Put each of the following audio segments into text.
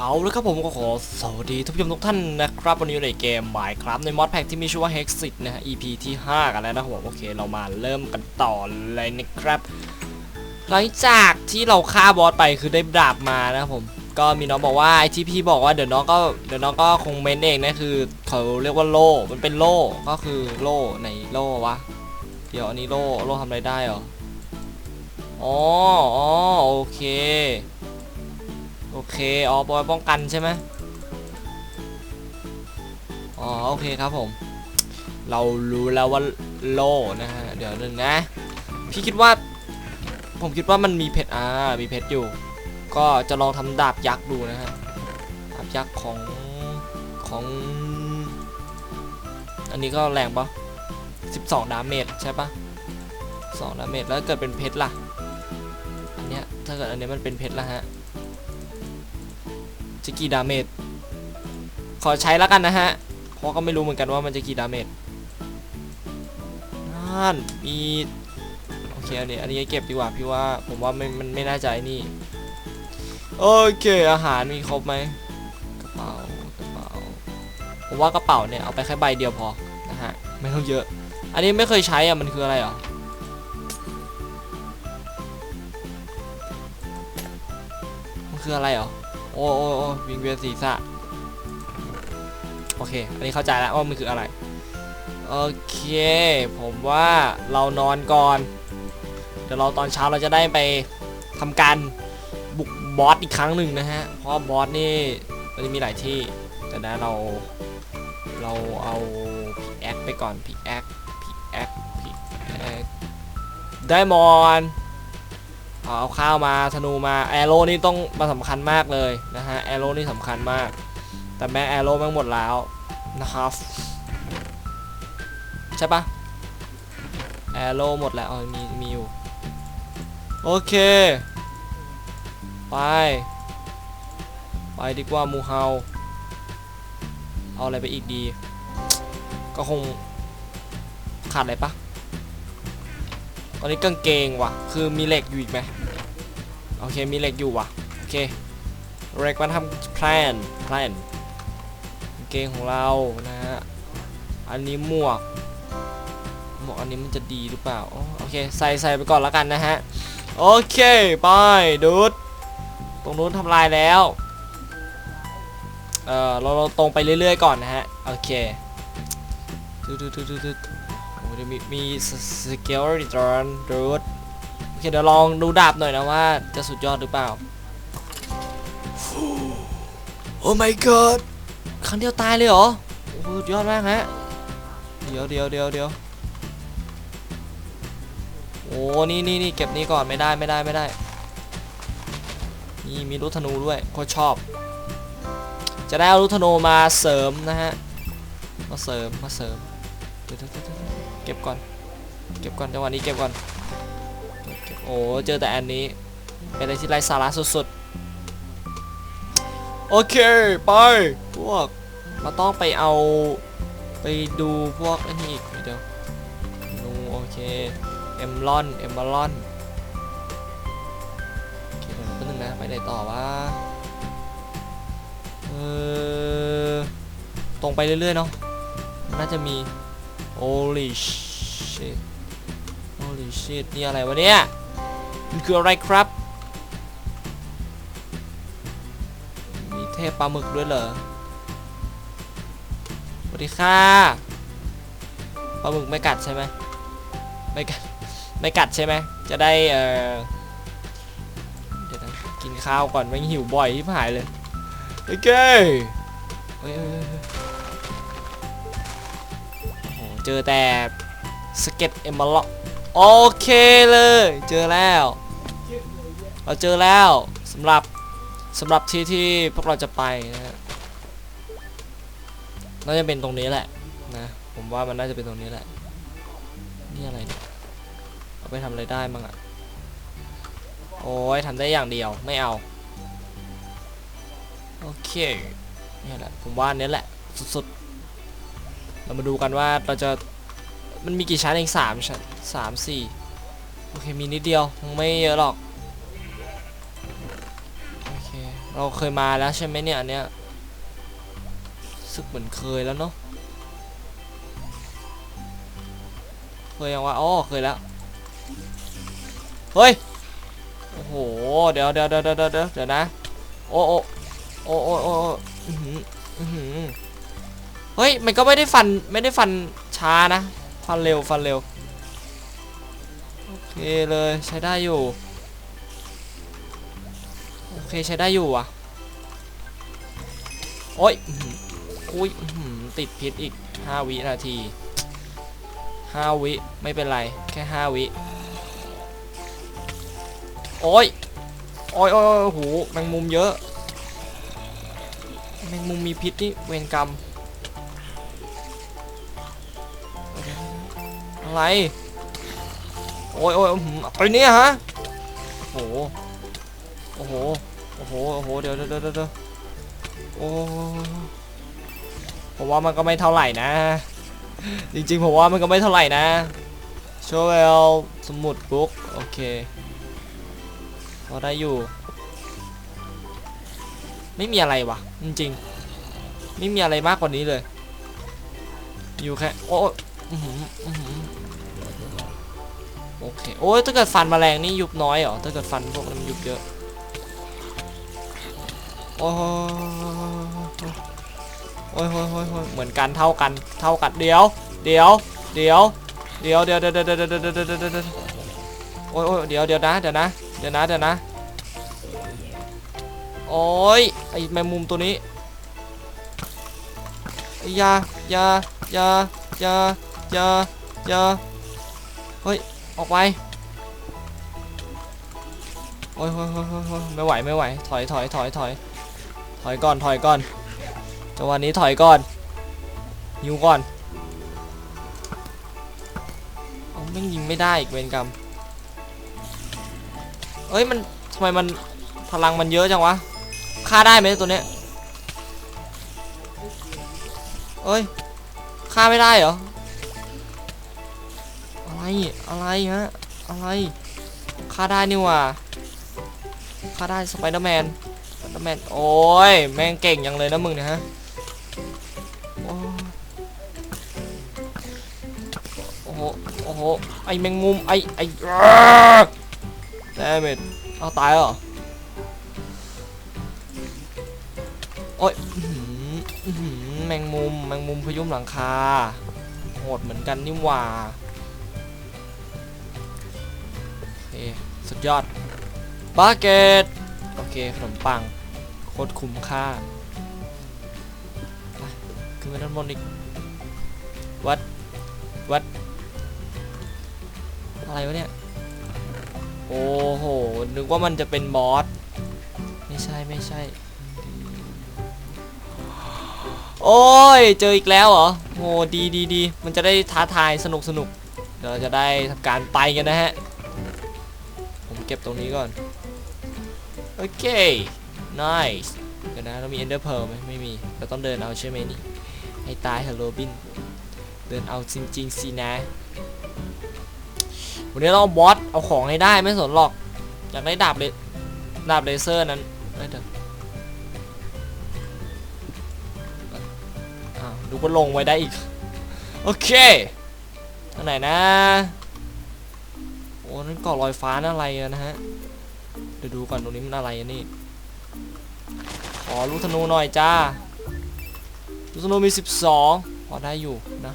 เอาละครับผมก็ขอสวัสดีทุกผู้ชมทุกท่านนะครับ วันนี้อยู่ในเกม Minecraft ในมอดแพ็กที่มีชื่อว่า Hexit นะฮะ EP ที่ 5 กันแล้วนะครับผมโอเคเรามาเริ่มกันต่อเลยนะครับหลังจากที่เราฆ่าบอสไปคือได้ดาบมานะครับผมก็มีน้องบอกว่าไอที่พี่บอกว่าเดี๋ยวน้องก็เดี๋ยวน้องก็คงเมนเองนะคือเขาเรียกว่าโล่มันเป็นโล่ก็คือโล่ในโล่วะเดี๋ยวอันนี้โล่โล่ทำอะไรได้เหรออ๋ออ๋อโอเค โอเคอ๋อปอยป้องกันใช่ไหมอ๋อโอเคครับผม เรารู้แล้วว่าโลนะฮะเดี๋ยวนึงนะ พี่คิดว่า ผมคิดว่ามันมีเพชรอ่ามีเพชรอยู่ ก็จะลองทำดาบยักษ์ดูนะฮะดาบยักษ์ของของ อันนี้ก็แรงปะ12 ดาเมจใช่ปะ2ดาเมจแล้วเกิดเป็นเพชรล่ะอันเนี้ยถ้าเกิดอันเนี้ยมันเป็นเพชรละฮะ จะกี่ดาเมจขอใช้แล้วกันนะฮะ เพราะก็ไม่รู้เหมือนกันว่ามันจะกี่ดาเมจนั่นมีโอเคอันนี้อันนี้เก็บดีกว่าพี่ว่าผมว่าไม่มันไม่น่าจะนี่โอเคอาหารมีครบไหมกระเป๋ากระเป๋าผมว่ากระเป๋าเนี่ยเอาไปแค่ใบเดียวพอนะฮะไม่ต้องเยอะ อันนี้ไม่เคยใช้อะมันคืออะไรเหรอมันคืออะไรเหรอ อ้โอ้โอ้วิงเวียนศีรษะโอเค อันนี้เข้าใจแล้วว่ามันคืออะไร โอเค ผมว่าเรานอนก่อน เดี๋ยวเราตอนเช้าเราจะได้ไปทำการบุกบอสอีกครั้งหนึ่งนะฮะ เพราะบอสนี่มันจะมีหลายที่ แต่นะเราเราเอาพิกแอคไปก่อนพิกแอคพิกแอคพิกแอคได้มอน เอาข้าวมาธนูมาแอโร่นี่ต้องมาสำคัญมากเลยนะฮะแอโร่นี่สำคัญมาก แต่แม่แอโร่แม่งหมดแล้วนะครับใช่ปะแอโร่หมดแล้วอ๋อมีมีอยู่โอเค ไป ไปดีกว่ามูเฮาเอาอะไรไปอีกดี ก็คงขาดอะไรปะตอนนี้กางเกงว่ะ คือมีเหล็กอยู่อีกไหม โอเคมีเหล็กอยู่ว่ะโอเคเหล็กมาทำแพลนแพลนเกงของเรานะฮะอันนี้หมวกหมวกอันนี้มันจะดีหรือเปล่าโอเคใส่ใส่ไปก่อนแล้วกันนะฮะโอเคไปดูดตรงนู้นทำลายแล้วเออเราเราตรงไปเรื่อยๆก่อนนะฮะโอเคดูดูดูดูดูโอ้ดูมีมีสเกลรีเทิร์นดูด เคเดี๋ยวลองดูดาบหน่อยนะว่าจะสุดยอดหรือเปล่า โอ้ my god ครั้งเดียวตายเลยเหรอโอ้โหสุดยอดมากฮะ เดี๋ยวเดี๋ยวเดี๋ยวเดี๋ยวโอ้นี่นี่นี่เก็บนี้ก่อนไม่ได้ไม่ได้ไม่ได้ นี่มีลูกธนูด้วยโคตรชอบ จะได้เอาลูกธนูมาเสริมนะฮะ มาเสริมมาเสริมเดี๋ยวเดี๋ยวเดี๋ยวเดี๋ยวเก็บก่อน เก็บก่อนจังหวะนี้เก็บก่อนโอ้เจอแต่อันนี้ เป็นอะไรที่ไร้สาระสุดๆ โอเค ไป พวกเราต้องไปเอาไปดูพวกอันนี้อีกเดี๋ยวดูโอเค เอมลอน เอมบอลอนโอเคเดี๋ยวแป๊บนึงนะ ไปไหนต่อวะเออตรงไปเรื่อยๆเนาะน่าจะมี holy shit holy shit นี่อะไรวะเนี่ย มันคืออะไรครับ มีเทพปลาหมึกด้วยเหรอสวัสดีค่ะปลาหมึกไม่กัดใช่ไหมไม่กัดไม่กัดใช่ไหมจะได้เออเดี๋ยวนะกินข้าวก่อนไม่หิวบ่อยที่หายเลยโอเคเฮ้ยเฮ้ยเฮ้ยเฮ้ยโอ้โหเจอแต่สเก็ตเอมเบอร์ โอเคเลย เจอแล้ว เราเจอแล้วสำหรับสำหรับที่ที่พวกเราจะไปนะฮะน่าจะเป็นตรงนี้แหละนะ ผมว่ามันน่าจะเป็นตรงนี้แหละ นี่อะไรเนี่ยเอาไปทำอะไรได้บ้างอะโอ้ยทำได้อย่างเดียวไม่เอา โอเคนี่แหละ ผมว่าอันนี้แหละ สุดๆ เรามาดูกันว่าเราจะ มันมีกี่ชั้นเองสามชั้นสามสี่โอเคมีนิดเดียวไม่เยอะหรอกโอเคเราเคยมาแล้วใช่ไหมเนี่ยอันเนี้ยรู้สึกเหมือนเคยแล้วเนาะเคยยังวะอ๋อเคยแล้วเฮ้ยโอ้โหเดี๋ยวเดี๋ยวเดี๋ยวเดี๋ยวเดี๋ยวนะโอ้โอ้โอ้โอ้โอ้เฮ้ยมันก็ไม่ได้ฟันไม่ได้ฟันช้านะ ฟันเร็วฟันเร็ว โอเคเลยใช้ได้อยู่ โอเคใช้ได้อยู่อะ โอ้ยอุ้ยติดพิษอีก 5 วินาที 5 วิไม่เป็นไรแค่ 5 วิ โอ้ยโอ้ยโอ้ยโอ้ยโอ้โหแมงมุมเยอะ แมงมุมมีพิษนี่เวรกรรม อะไร โอ้ยโอ้ยไรเนี่ยฮะ โอ้โห โอ้โห โอ้โห โอ้โหเดี๋ยวเดี๋ยวเดี๋ยวเดี๋ยวโอ้ผมว่ามันก็ไม่เท่าไหร่นะ จริงๆผมว่ามันก็ไม่เท่าไหร่นะโชเวลสมุดบุ๊กโอเคพอได้อยู่ ไม่มีอะไรวะจริงๆ ไม่มีอะไรมากกว่านี้เลย อยู่แค่โอ้ โอเค โอ้ยถ้าเกิดฟันแมลงนี่ยุบน้อยเหรอ ถ้าเกิดฟันพวกนั้นมันยุบเยอะ โอ้ยโอ้ยโอ้ยโอ้ยเหมือนกันเท่ากันเท่ากันเดี๋ยว เดี๋ยว เดี๋ยว เดี๋ยวเดี๋ยวเดี๋ยวเดี๋ยวเดี๋ยวเดี๋ยวเดี๋ยวเดี๋ยวเดี๋ยวโอ้ยโอ้ยเดี๋ยวเดี๋ยวนะเดี๋ยวนะเดี๋ยวนะเดี๋ยวนะ โอ้ยไอแมงมุมตัวนี้ยายายายายายาเฮ้ย ออกไป โอ้ยโอ้ยโอ้ยโอ้ยไม่ไหวไม่ไหว ถอยถอยถอยถอยถอยก่อนถอยก่อนจังหวะนี้ถอยก่อนยิวก่อนเอาแม่ยิงไม่ได้อีกเวรกรรมเอ้ยมันทำไมมันพลังมันเยอะจังวะฆ่าได้ไหมตัวเนี้ยเอ้ยฆ่าไม่ได้เหรอ อะไรอะไรฮะ อะไรฆ่าได้นี่ว่าฆ่าได้สไปเดอร์แมนสไปเดอร์แมน โอ้ย แม่งเก่งยังเลยนะมึงเนี่ยฮะ โอ้โห โอ้โห ไอแมงมุม ไอ ไอแดมดเอาตายเหรอ โอ้ยแมงมุม แมงมุมพยุงหลังคา โหดเหมือนกันนี่หว่า สุดยอดบาเกตโอเคขนมปังโคตรคุ้มค่าไปขึ้นไปด้านบนอีกวัดวัดอะไรวะเนี่ยโอ้โหนึกว่ามันจะเป็นบอสไม่ใช่ไม่ใช่ โอ้ยเจออีกแล้วเหรอโอ้ดีดีดีมันจะได้ท้าทายสนุกสนุกเดี๋ยวเราจะได้ทำการไปกันนะฮะ เก็บตรงนี้ก่อน โอเค nice เดี๋ยวนะเรามี ender pearl ไหมไม่มี เราต้องเดินเอาใช่ไหมนี่ ให้ตายเฮลโลบิน เดินเอาจริงๆสินะ วันนี้เราบอสเอาของให้ได้ไม่สนหรอก อยากได้ดาบเลยดาบเลเซอร์นั้นเอ้ยเดี๋ยวอ้าวดูว่าลงไว้ได้อีก โอเคทางไหนนะ อ้นั่นเกาะลอยฟ้านั่นอะไรนะฮะเดี๋ยวดูก่อนตรงนี้มันอะไรนี่ขอลูกธนูหน่อยจ้าลูกธนูมี 12 พอได้อยู่นะ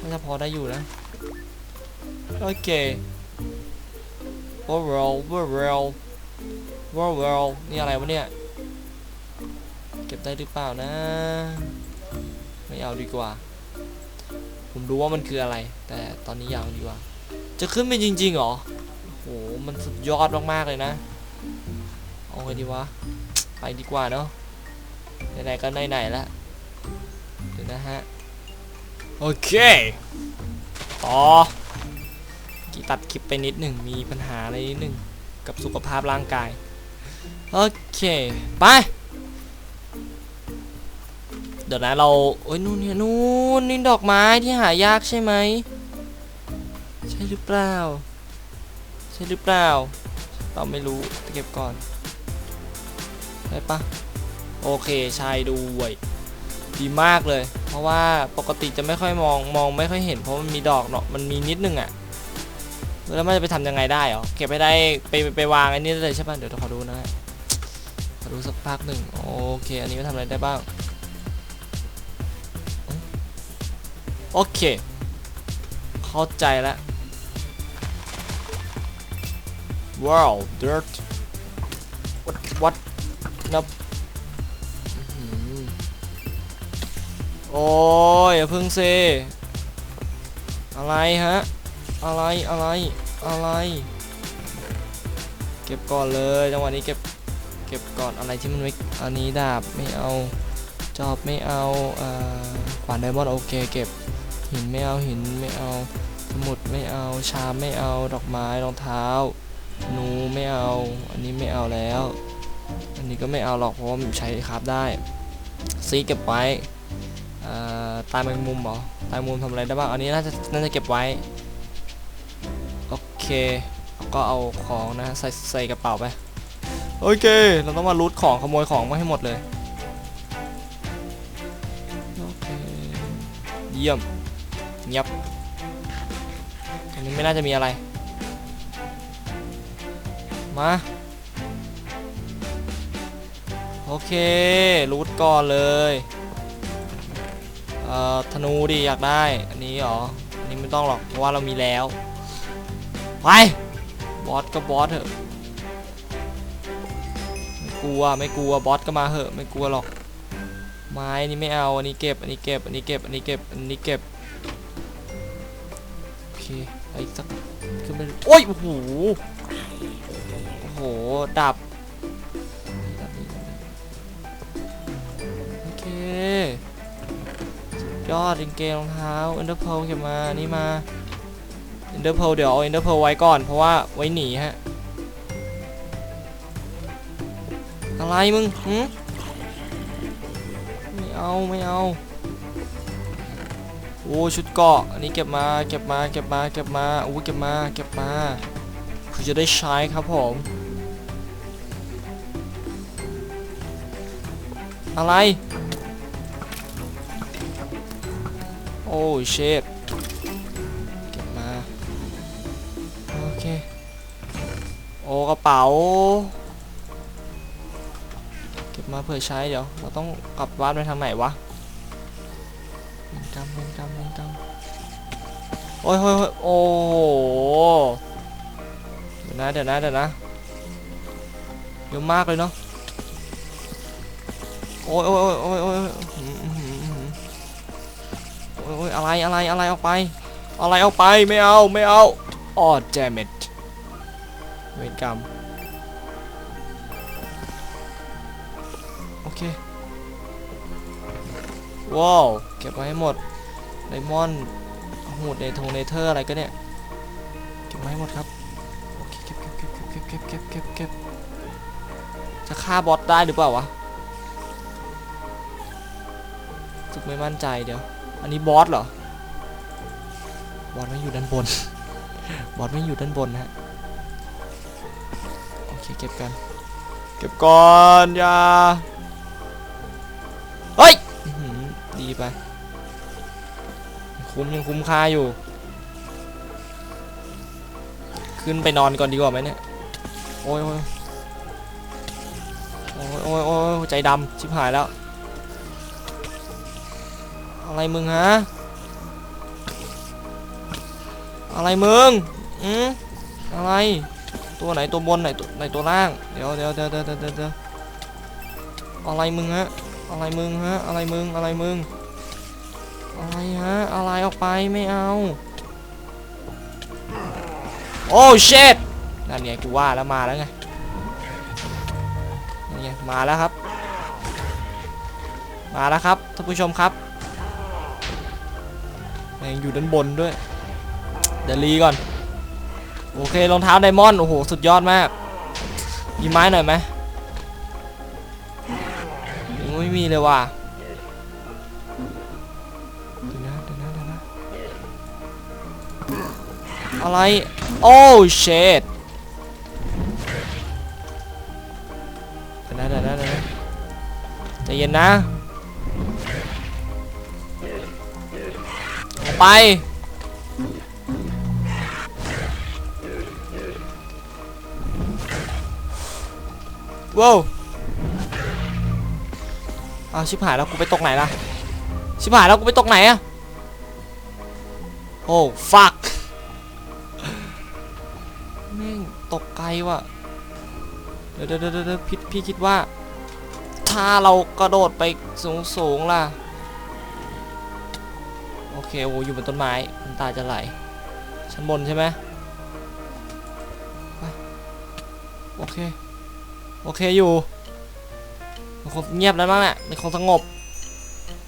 น่าจะพอได้อยู่นะโอเคว้าวว้าวว้าวว้าวว้นี่อะไรวะเนี่ยเก็บได้หรือเปล่านะ ไม่เอาดีกว่า ผมรู้ว่ามันคืออะไร แต่ตอนนี้ยังดีกว่า จะขึ้นไปจริงๆเหรอโอ้โหมันสุดยอดมากๆเลยนะเอาไงดีวะไปดีกว่าเนาะไหนๆก็ไหนๆแล้วเดี๋ยวนะฮะโอเคต่อกี่ตัดคลิปไปนิดหนึ่งมีปัญหาอะไรนิดหนึ่งกับสุขภาพร่างกายโอเคไปเดี๋ยวนะเราโอ้ยนู่นเนี่ยนู่นนี่ดอกไม้ที่หายากใช่ไหม ช่หรือเปล่า ใช่หรือเปล่า เราไม่รู้เก็บก่อน ได้ปะโอเคใช่ด้วยดีมากเลย เพราะว่าปกติจะไม่ค่อยมองมองไม่ค่อยเห็น เพราะมันมีดอกเนาะมันมีนิดนึงอะแล้วมันจะไปทำยังไงได้หรอเก็บไปได้ไปไปวางไอ้นี่ได้เลยใช่ปะเดี๋ยวขอดูนะฮะขอดูสักพักหนึ่งโอเค อันนี้มันทำอะไรได้บ้างโอเค เข้าใจแล้ว wow dirt what what นับโอ้ยอย่าพึ่งสิอะไรฮะ อะไร อะไร อะไร เก็บก่อนเลยจังหวะนี้เก็บ เก็บก่อนอะไรที่มันไม่อันนี้ดาบไม่เอา จอบไม่เอาเอ่อขวานไดมอนด์โอเค เก็บ หินไม่เอาหินไม่เอา สมุดไม่เอา ชามไม่เอา ดอกไม้ รองเท้า ธนูไม่เอา อันนี้ไม่เอาแล้ว อันนี้ก็ไม่เอาหรอกเพราะว่ามันใช้คราฟได้ ซีเก็บไว้ตายแมงมุมเหรอ ตายมุมทำอะไรได้บ้าง อันนี้น่าจะน่าจะเก็บไว้ โอเค ก็เอาของนะใส่ใส่กระเป๋าไป โอเค เราต้องมารูทของขโมยของมาให้หมดเลย โอเค เยี่ยมเงียบอันนี้ไม่น่าจะมีอะไร มา โอเค รูทก่อนเลย เอ่อ ธนูดิอยากได้ อันนี้เหรอ อันนี้ไม่ต้องหรอก เพราะว่าเรามีแล้ว ไป บอสก็บอสเถอะ ไม่กลัว ไม่กลัว บอสก็มาเหอะ ไม่กลัวหรอก ไม้นนี้ไม่เอา อันนี้เก็บ อันนี้เก็บ อันนี้เก็บ อันนี้เก็บ อันนี้เก็บ โอเค ไปอีกสักขึ้นไปโอ้ย โอ้โห ห ดับ โอเค ยอดจริงเกงรองเท้าอ็นเดอร์เพลเก็บมานนี้มาอ็นเดอร์เพลเดี๋ยวเอาอ็นเดอร์เพลไว้ก่อน เพราะว่าไว้หนีฮะ อะไรมึงหืมไม่เอา ไม่เอา โอ้ ชุดเกาะ อันนี้เก็บมา เก็บมา เก็บมา เก็บมา โอ้เก็บมา เก็บมาเพื่อจะได้ใช้ครับผม อะไร โอ้เชดเก็บมา โอเค โอ้กระเป๋า เก็บมาเผื่อใช้เดี๋ยว เราต้องกลับบ้านไปทางไหนวะเวนกรรมเวนกรรมเวนกรรมโอ้ยโอ้ยโอ้ยเดี๋ยวนะเดี๋ยวนะเดี๋ยวนะเยอะมากเลยเนาะ โอ้ยโอ้ยโอ้ยโอ้ยโอ้ยอื้อหืออื้อหือโอ้ยอะไรอะไรอะไรออกไป อะไรออกไปไม่เอาไม่เอาอ๋อ damn it เวรกรรมโอเคว้าวเก็บไว้ให้หมดไดมอนด์หูดในทงเนเธอร์อะไรก็เนี่ยเก็บไว้ให้หมดครับโอเคเก็บเก็บเก็บเก็บเก็บเก็บเก็บเก็บจะฆ่าบอสได้หรือเปล่าวะ ไม่มั่นใจเดี๋ยว อันนี้บอสเหรอ บอสไม่อยู่ด้านบน บอสไม่อยู่ด้านบนนะฮะ โอเคเก็บกัน เก็บก่อนอย่าเฮ้ยอื้อหือดีไป คุ้มยังคุ้มค่าอยู่ ขึ้นไปนอนก่อนดีกว่าไหมเนี่ย โอ้ยโอ้ยโอ้ยโอ้ยโอ้ยใจดำชิบหายแล้ว อะไรมึงฮะ อะไรมึงอืมอะไร ตัวไหนตัวบนไหนตัวไหนตัวล่างเดี๋ยวเดี๋ยวเดี๋ยวเดี๋ยวเดี๋ยวเดี๋ยวอะไรมึงฮะ อะไรมึงฮะ อะไรมึง อะไรมึง อะไรฮะ อะไรออกไปไม่เอา โอ้เชดนั่นไงกูว่าแล้วมาแล้วไงนั่ไงมาแล้วครับ มาแล้วครับท่านผู้ชมครับ งอยู่ด้านบนด้วยเดี๋ยวรีก่อน โอเครองเท้าไดมอนด์โอ้โห สุดยอดมากมีไม้หน่อยไหมยังไม่มีเลยว่ะเดี๋ยวนะเดี๋ยวนะเดี๋ยวนะอะไร โอ้เชดเดี๋ยวนะเดี๋ยวนะเดี๋ยวนะใจเย็นนะ ไป ว้าวอ้าวชิบหายแล้วกูไปตกไหนล่ะ ชิบหายแล้วกูไปตกไหนอะโอ้ fuck แม่งตกไกลว่ะเดี๋ยวเดี๋ยวเดี๋ยวเดี๋ยวพี่พี่คิดว่า ถ้าเรากระโดดไปสูงสูงๆล่ะ โอเคโอ้อยู่บนต้นไม้น้ำตาจะไหลชั้นบนใช่ไหมไปโอเค โอเคอยู่มันคงเงียบแล้วมั้งแหละมันคงสงบ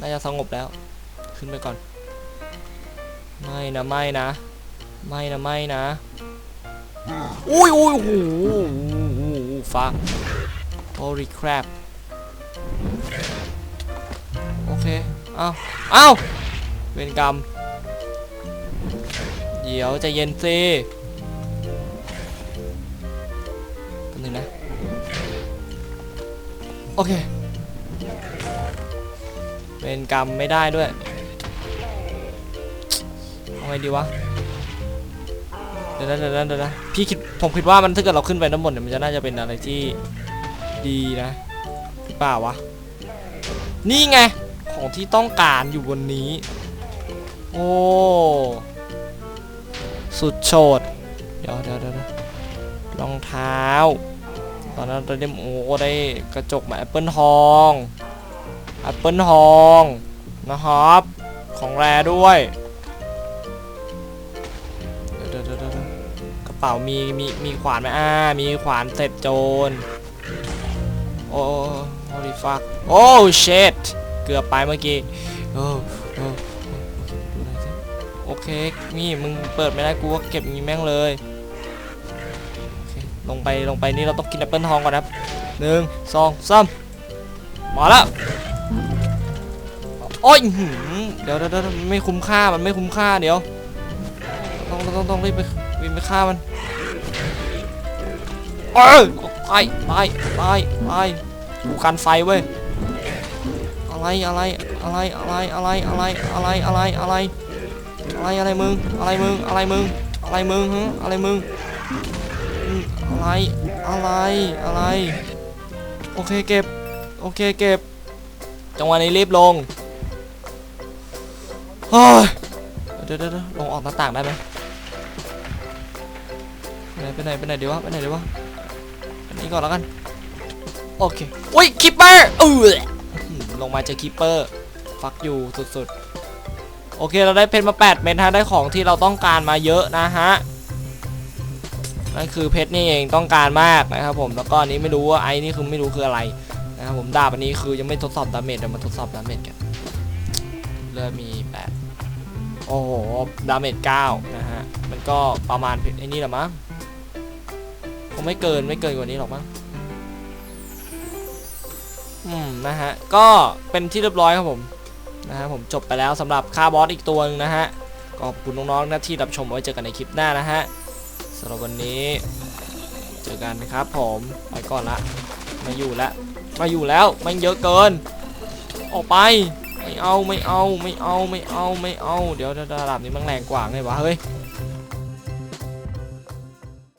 น่าจะสงบแล้ว ขึ้นไปก่อน ไม่นะไม่นะ ไม่นะไม่นะ อุ้ยอุ้ยโอ้โหฟัง holy crap โอเค เอาเอา เวรกรรม เดี๋ยวใจเย็นสิแป๊บนึงนะ โอเค เวรกรรมไม่ได้ด้วยเอาไงดีวะ เดี๋ยวนะเดี๋ยวนะเดี๋ยวนะพี่คิด ผมคิดว่ามันถ้าเกิดเราขึ้นไปด้านบนเนี่ยมันจะน่าจะเป็นอะไรที่ดีนะหรือเปล่าวะ นี่ไง ของที่ต้องการอยู่บนนี้ โอ้ สุดโฉดเดี๋ยวเดี๋ยวเดี๋ยวรองเท้า ตอนนั้นเราได้โอ้ได้กระจกมาแอปเปิลทองแอปเปิลทองนะครับ ของแรด้วยเดี๋ยวเดี๋ยวเดี๋ยวกระเป๋ามีมีมีขวานไหมอ่า มีขวานเสร็จโจร โอ้โ holy fuck โอ้ shit เกือบไปเมื่อกี้โอ้ เคนี่มึงเปิดไม่ได้กูก็เก็บงี้แม่งเลยเลงไปลงไปนี่เราต้องกินแอปเปิลทองก่อนนะครับหนึ่งสองสามมาแล้วโอ้ยเดี๋ยวเดี๋ยวเดี๋ยวไม่คุ้มค่ามันไม่คุ้มค่าเดี๋ยวต้องต้องต้องต้องรีบไปรีบไปฆ่ามันเออไปไปไปไปกูกันไฟเว้ยอะไรอะไรอะไรอะไรอะไรอะไรอะไรอะไร อะไรอะไรมึง อะไรมึง อะไรมึง อะไรมึงฮะอะไรมึง อะไร อะไร อะไร โอเคเก็บ โอเคเก็บ จังหวะนี้รีบลงเฮ้ยเดี๋ยวเดี๋ยวลงออกหน้าต่างได้ไหมไปไหนไปไหนไปไหนดีวะไปไหนดีวะอันนี้ก่อนแล้วกันโอเคอุ้ยคิปเปอร์เออลงมาเจอคีปเปอร์ฟักอยู่สุดๆ โอเคเราได้เพชรมา 8 เม็ดฮะได้ของที่เราต้องการมาเยอะนะฮะนั่นคือเพชรนี่เองต้องการมากนะครับผมแล้วก็อันนี้ไม่รู้ว่าไอ้นี่คือไม่รู้คืออะไรนะครับผมดาบอันนี้คือยังไม่ทดสอบดาเมจเดี๋ยวมาทดสอบดาเมจกันเลือดมี 8 โอ้โหดาเมจ9นะฮะมันก็ประมาณเพชรไอ้นี่แหละมั้งคงไม่เกินไม่เกินกว่านี้หรอกมั้งอืมนะฮะก็เป็นที่เรียบร้อยครับผม นะฮะผมจบไปแล้วสำหรับค่าบอสอีกตัวหนึงนะฮะก็ขอบคุณน้องๆนะที่รับชมไว้เจอกันในคลิปหน้านะฮะสำหรับวันนี้ เจอกันนะครับผมไปก่อนละมาอยู่ละมาอยู่แล้วมันเยอะเกิน ออกไปไม่เอาไม่เอาไม่เอาไม่เอาไม่เอาเดี๋ยวระดับนี้มันแรงกว่าไงวะเฮ้ย